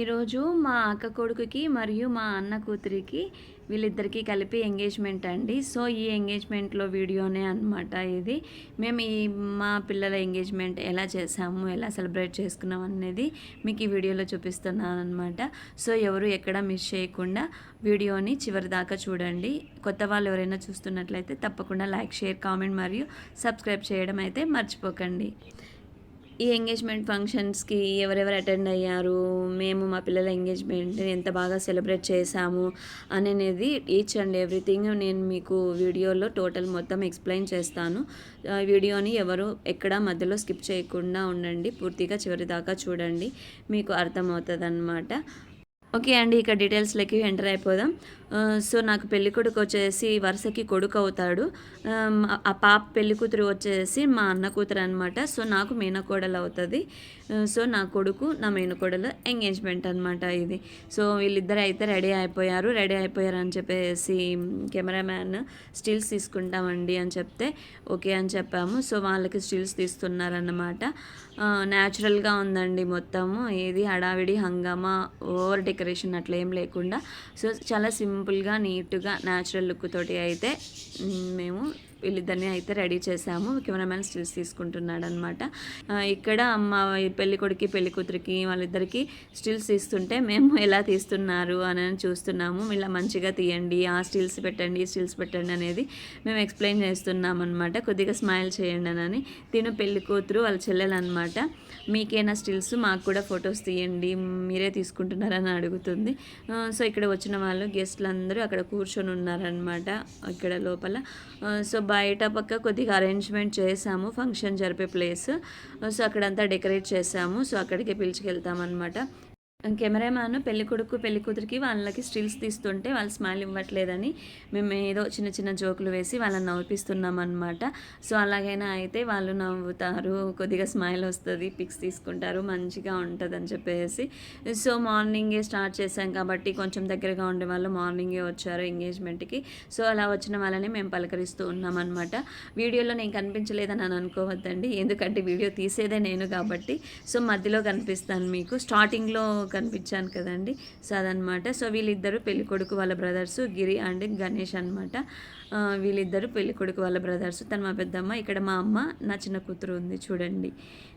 ఈరోజు మా అక్క కొడుకుకి మరియు మా అన్న కూతురికి వీళ్ళిద్దరికీ కలిపి ఎంగేజ్మెంట్ అండి. సో ఈ ఎంగేజ్మెంట్లో వీడియోనే అనమాట ఇది. మేము ఈ మా పిల్లల ఎంగేజ్మెంట్ ఎలా చేసాము ఎలా సెలబ్రేట్ చేసుకున్నాం అనేది మీకు ఈ వీడియోలో చూపిస్తున్నాను అనమాట సో ఎవరు ఎక్కడ మిస్ చేయకుండా వీడియోని చివరి దాకా చూడండి. కొత్త వాళ్ళు ఎవరైనా చూస్తున్నట్లయితే తప్పకుండా లైక్ షేర్ కామెంట్ మరియు సబ్స్క్రైబ్ చేయడం అయితే మర్చిపోకండి. ఈ ఎంగేజ్మెంట్ ఫంక్షన్స్కి ఎవరెవరు అటెండ్ అయ్యారు? మేము మా పిల్లల ఎంగేజ్మెంట్ ఎంత బాగా సెలబ్రేట్ చేశాము? అనేది ఈచ్ అండ్ ఎవ్రీథింగ్ నేను మీకు వీడియోలో టోటల్ మొత్తం ఎక్స్ప్లెయిన్ చేస్తాను. వీడియోని ఎవరు ఎక్కడ మధ్యలో స్కిప్ చేయకుండా ఉండండి. పూర్తిగా చివరి దాకా చూడండి. మీకు అర్థమవుతుంది అనమాట ఓకే అండి ఇక డీటెయిల్స్లోకి ఎంటర్ అయిపోదాం. సో నాకు పెళ్ళి కొడుకు వచ్చేసి వరుసకి కొడుకు అవుతాడు. ఆ పాప పెళ్ళి కూతురు వచ్చేసి మా అన్న కూతురు అనమాట సో నాకు మేనకోడలు అవుతుంది. సో నా కొడుకు నా మేనకోడలు ఎంగేజ్మెంట్ అనమాట ఇది. సో వీళ్ళిద్దరు అయితే రెడీ అయిపోయారు. రెడీ అయిపోయారు అని చెప్పేసి కెమెరామ్యాన్ స్టిల్స్ తీసుకుంటామండి అని చెప్తే ఓకే అని చెప్పాము. సో వాళ్ళకి స్టిల్స్ తీస్తున్నారన్నమాట. న్యాచురల్గా ఉందండి మొత్తము. ఏది హడావిడి హంగామా ఓవర్ డెకరేషన్ అట్లా ఏం లేకుండా. సో చాలా సింపుల్గా నీట్గా న్యాచురల్ లుక్ తోటి అయితే మేము వీళ్ళిద్దరిని అయితే రెడీ చేశాము. కెమెరామెన్ స్టిల్స్ తీసుకుంటున్నాడు అనమాట ఇక్కడ అమ్మ పెళ్ళి కొడుకు పెళ్ళి కూతురికి వాళ్ళిద్దరికి స్టిల్స్ తీస్తుంటే మేము ఎలా తీస్తున్నారు అని చూస్తున్నాము. ఇలా మంచిగా తీయండి ఆ స్టిల్స్ పెట్టండి స్టిల్స్ పెట్టండి అనేది మేము ఎక్స్ప్లెయిన్ చేస్తున్నాం అనమాట కొద్దిగా స్మైల్ చేయండి అని తిను పెళ్ళి కూతురు వాళ్ళ చెల్లెలు అనమాట మీకేనా స్టిల్స్? మాకు కూడా ఫొటోస్ తీయండి మీరే తీసుకుంటున్నారని అడుగుతుంది. సో ఇక్కడ వచ్చిన వాళ్ళు గెస్ట్లు అందరూ అక్కడ కూర్చొని ఉన్నారనమాట ఇక్కడ లోపల. సో బయట పక్క కొద్దిగా అరేంజ్మెంట్ చేసాము ఫంక్షన్ జరిపే ప్లేస్ సో అక్కడంతా డెకరేట్ చేసాము. సో అక్కడికి పిలిచికెళ్తామన్నమాట. కెమెరామ్యాన్ పెళ్ళి కొడుకు పెళ్ళి కూతురికి వాళ్ళకి స్టిల్స్ తీస్తుంటే వాళ్ళు స్మైల్ ఇవ్వట్లేదని మేము ఏదో చిన్న చిన్న జోకులు వేసి వాళ్ళని నవ్విపిస్తున్నాం అనమాట సో అలాగైనా అయితే వాళ్ళు నవ్వుతారు కొద్దిగా స్మైల్ వస్తుంది పిక్స్ తీసుకుంటారు మంచిగా ఉంటుంది అని చెప్పేసి. సో మార్నింగే స్టార్ట్ చేశాం కాబట్టి కొంచెం దగ్గరగా ఉండే వాళ్ళు మార్నింగే వచ్చారు ఎంగేజ్మెంట్కి. సో అలా వచ్చిన వాళ్ళని మేము పలకరిస్తూ ఉన్నాం అనమాట వీడియోలో నేను కనిపించలేదని అని అనుకోవద్దండి ఎందుకంటే వీడియో తీసేదే నేను కాబట్టి. సో మధ్యలో కనిపిస్తాను మీకు. స్టార్టింగ్లో కనిపించాను కదండి. సో అదనమాట సో వీళ్ళిద్దరు పెళ్ళి కొడుకు వాళ్ళ బ్రదర్స్ గిరి అండ్ గణేష్ అనమాట వీళ్ళిద్దరు పెళ్ళి కొడుకు వాళ్ళ బ్రదర్స్. తను మా పెద్దమ్మ ఇక్కడ మా అమ్మ నా చిన్న కూతురు ఉంది చూడండి.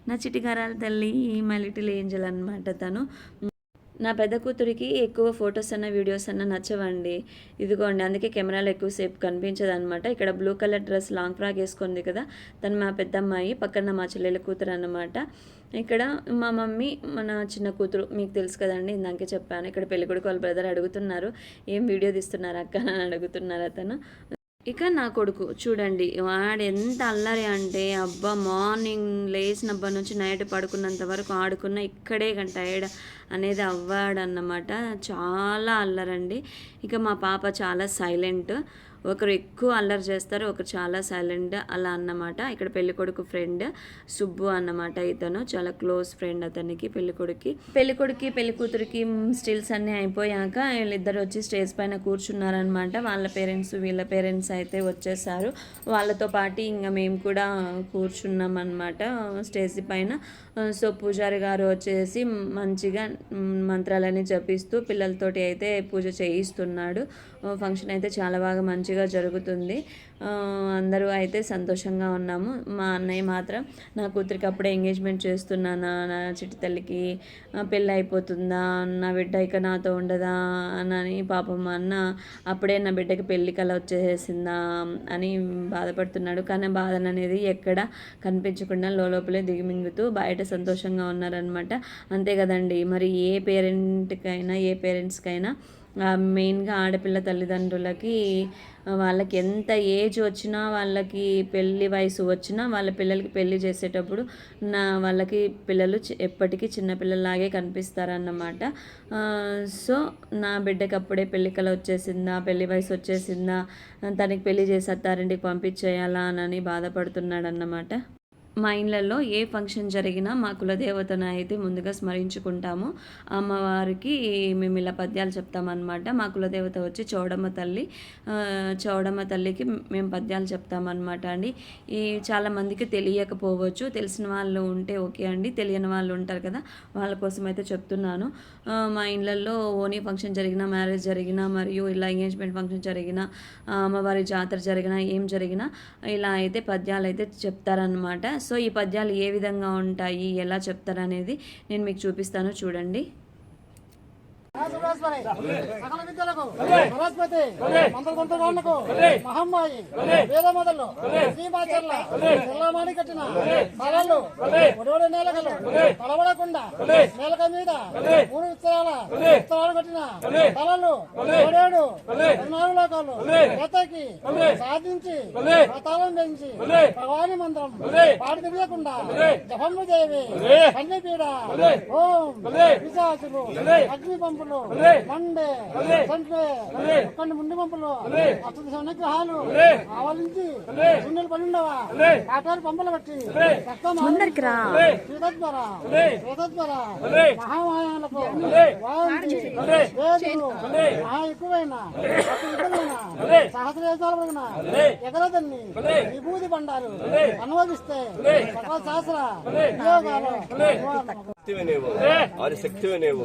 నా చిటిగారాల తల్లి మా లిటిల్ ఏంజల్ అనమాట తను. నా పెద్ద కూతురికి ఎక్కువ ఫొటోస్ అన్న వీడియోస్ అన్న నచ్చవండి. ఇదిగోండి అందుకే కెమెరాలో ఎక్కువసేపు కనిపించదు అనమాట ఇక్కడ blue colour dress long frock వేసుకుంది కదా తను మా పెద్దమ్మాయి పక్కన మా చెల్లెల కూతురు అనమాట ఇక్కడ మా మమ్మీ మన చిన్న కూతురు మీకు తెలుసు కదండి ఇందాకే చెప్పాను ఇక్కడ పెళ్ళికొడుకు వాళ్ళ బ్రదర్ అడుగుతున్నారు ఏం వీడియో తీస్తున్నారు అక్క? అని అడుగుతున్నారు అతను. ఇక నా కొడుకు చూడండి వాడు ఎంత అల్లరి అంటే అబ్బా మార్నింగ్ లేచినప్పటి నుంచి నైట్ పడుకున్నంత వరకు ఆడుకున్న ఇక్కడే టైర్డ్ అనేది అవ్వాడన్నమాట. చాలా అల్లరండి. ఇక మా పాప చాలా సైలెంట్. ఒకరు ఎక్కువ అల్లరి చేస్తారు ఒకరు చాలా సైలెంట్ అలా అన్నమాట. ఇక్కడ పెళ్ళికొడుకు ఫ్రెండ్ సుబ్బు అన్నమాట ఇతను చాలా క్లోజ్ ఫ్రెండ్ అతనికి పెళ్ళికొడుకి పెళ్ళికొడుకి పెళ్ళి కూతురికి స్టిల్స్ అన్నీ అయిపోయాక వీళ్ళిద్దరు వచ్చి స్టేజ్ పైన కూర్చున్నారనమాట వాళ్ళ పేరెంట్స్ వీళ్ళ పేరెంట్స్ అయితే వచ్చేసారు. వాళ్ళతో పాటు ఇంకా మేము కూడా కూర్చున్నాం అనమాట స్టేజ్ పైన. సో పూజారి గారు వచ్చేసి మంచిగా మంత్రాలన్నీ జపిస్తూ పిల్లలతోటి అయితే పూజ చేయిస్తున్నాడు. ఫంక్షన్ అయితే చాలా బాగా మంచిగా జరుగుతుంది. అందరూ అయితే సంతోషంగా ఉన్నాము. మా అన్నయ్య మాత్రం నా కూతురికి అప్పుడే ఎంగేజ్మెంట్ చేస్తున్నానా నా చిట్టి తల్లికి పెళ్ళి అయిపోతుందా? నా బిడ్డ ఇక నాతో ఉండదా? అని పాపం అన్న అప్పుడే నా బిడ్డకి పెళ్ళి కళ వచ్చేసిందా? అని బాధపడుతున్నాడు. కానీ బాధ అనేది ఎక్కడ కనిపించకుండా లోపలే దిగిమింగుతూ బయట సంతోషంగా ఉన్నారనమాట అంతే కదండి. మరి ఏ పేరెంట్కైనా ఏ పేరెంట్స్కైనా మెయిన్గా ఆడపిల్ల తల్లిదండ్రులకి వాళ్ళకి ఎంత ఏజ్ వచ్చినా వాళ్ళకి పెళ్ళి వయసు వచ్చినా వాళ్ళ పిల్లలకి పెళ్ళి చేసేటప్పుడు నా వాళ్ళకి పిల్లలు ఎప్పటికీ చిన్నపిల్లలాగే కనిపిస్తారన్నమాట. సో నా బిడ్డకి అప్పుడే పెళ్ళి వచ్చేసిందా పెళ్ళి వయసు వచ్చేసిందా తనకి పెళ్ళి చేసి అత్తారింటికి పంపించేయాలా అని బాధపడుతున్నాడు అన్నమాట మా ఇళ్ళల్లో ఏ ఫంక్షన్ జరిగినా మా కులదేవతను అయితే ముందుగా స్మరించుకుంటాము. అమ్మవారికి మేము ఇలా పద్యాలు చెప్తామన్నమాట. మా కులదేవత వచ్చి చౌడమ్మ తల్లి చౌడమ్మ తల్లికి మేము పద్యాలు చెప్తామన్నమాట అండి. ఈ చాలామందికి తెలియకపోవచ్చు. తెలిసిన వాళ్ళు ఉంటే ఓకే అండి. తెలియని వాళ్ళు ఉంటారు కదా వాళ్ళ కోసం అయితే చెప్తున్నాను. మా ఇళ్ళల్లో ఓనీ ఫంక్షన్ జరిగినా మ్యారేజ్ జరిగినా మరియు ఇలా ఎంగేజ్మెంట్ ఫంక్షన్ జరిగినా అమ్మవారి జాతర జరిగినా ఏం జరిగినా ఇలా అయితే పద్యాలు అయితే చెప్తారనమాట సో ఈ పద్యాలు ఏ విధంగా ఉంటాయి ఎలా చెప్తారనేది నేను మీకు చూపిస్తాను చూడండి. సకల విద్యలకు బృహస్పతి మంత్రతంత్రగాళ్ళకు మహమ్మాయి వేద మొదలు శ్రీమాచర్ల చెల్లమాడి కట్టిన స్థలాలు ఒడివడి నేలకలు తడబడకుండా నేలక మీద మూడు విత్తనాల విత్తనాలు కట్టిన స్థలాలు ఏడేడు పద్నాలుగు లోకాలు ఎతకి సాధించి వ్రతాలను పెంచి భగవాని మంత్రం పాడి తెలియకుండా జపము దేవి కన్నిపీడ ఓం పిశాచులు అగ్ని పంపులు మండే సంటే ఒక్కడి ముండి పంపులు. అతని సన్నగ్రహాలు ఆవలించి సున్నెలు పడిండవా కాటారు పంపలు బట్టి ముందరికి రా. శ్రీతద్వర శ్రీతద్వర మహామాయాలకు వాంతి. వేదులు మహా ఎక్కువైన అతి విధమైన సహస్రేశాలు పడిన ఎగరదన్ని విభూతి బండారు అనువదిస్తే సకల శాస్త్ర వియోగాలు శక్తివే నీవు ఆది శక్తివే నీవు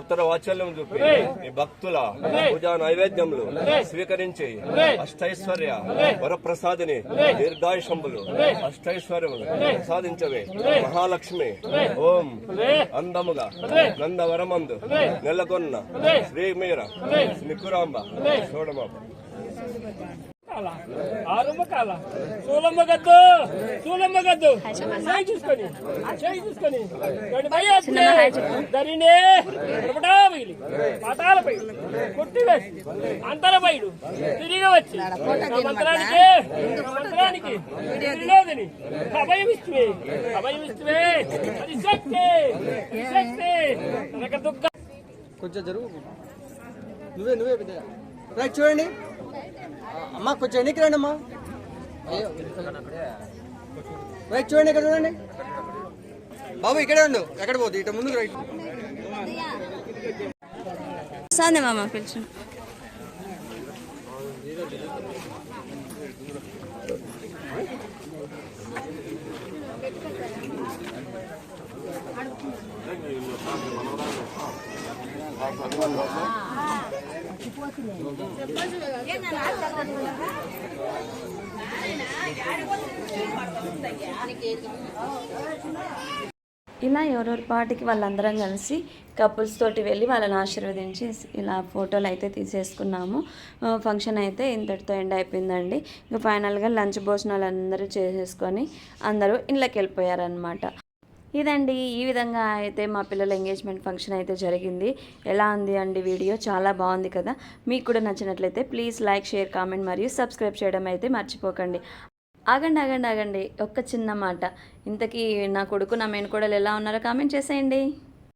ఉత్తర వాత్సల్యం చూపి నీ భక్తుల పూజా నైవేద్యములు స్వీకరించి అష్టైశ్వర్య వరప్రసాదిని దీర్ఘాయుషంబులు అష్టైశ్వర్యములు ప్రసాదించవే. మహాలక్ష్మి ఓం అందముగా నందవరమందు నెలకొన్న శ్రీమీర నికురాంబ చూడమాప కాల ఆరమ్మ కాల సూలమ్మ గద్దు సూలమ్మ గద్దు చేయి చూసుకొని చేయి చూసుకొని. దరినే పైలి పాతాల పైలు కొట్టి వేసి అంతర పైడు తిరిగి వచ్చి మంత్రానికి మంత్రానికి. తిరిగిలోదని అభయం ఇస్తువే అభయం ఇస్తువే అది శక్తి శక్తి. కొంచెం జరుగు. నువ్వే నువ్వే రైట్ చూడండి. అమ్మా కొంచెం ఎన్నికి రండి అమ్మా అయ్యో. రైట్ చూడండి ఇక్కడ చూడండి బాబు ఇక్కడే ఉండు. ఎక్కడ పోతుంది ఇటు ముందుకు రైట్ సాందే మామ పిలిచి పెట్టుకుంటారా ఇలా ఎవరెవరి పాటికి వాళ్ళందరం కలిసి కపుల్స్ తోటి వెళ్ళి వాళ్ళని ఆశీర్వదించి ఇలా ఫోటోలు అయితే తీసేసుకున్నాము. ఫంక్షన్ అయితే ఇంతటితో ఎండ్ అయిపోయిందండి. ఇంకా ఫైనల్గా లంచ్ భోజనాలు అందరూ చేసేసుకొని అందరూ ఇళ్ళకి వెళ్ళిపోయారనమాట ఇదండి ఈ విధంగా అయితే మా పిల్లల ఎంగేజ్మెంట్ ఫంక్షన్ అయితే జరిగింది. ఎలా ఉంది అండి వీడియో? చాలా బాగుంది కదా? మీకు కూడా నచ్చినట్లయితే ప్లీజ్ లైక్ షేర్ కామెంట్ మరియు సబ్స్క్రైబ్ చేయడం అయితే మర్చిపోకండి. ఆగండి ఆగండి ఆగండి. ఒక్క చిన్న మాట. ఇంతకీ నా కొడుకు నా మేనకోడలు ఎలా ఉన్నారో కామెంట్ చేసేయండి.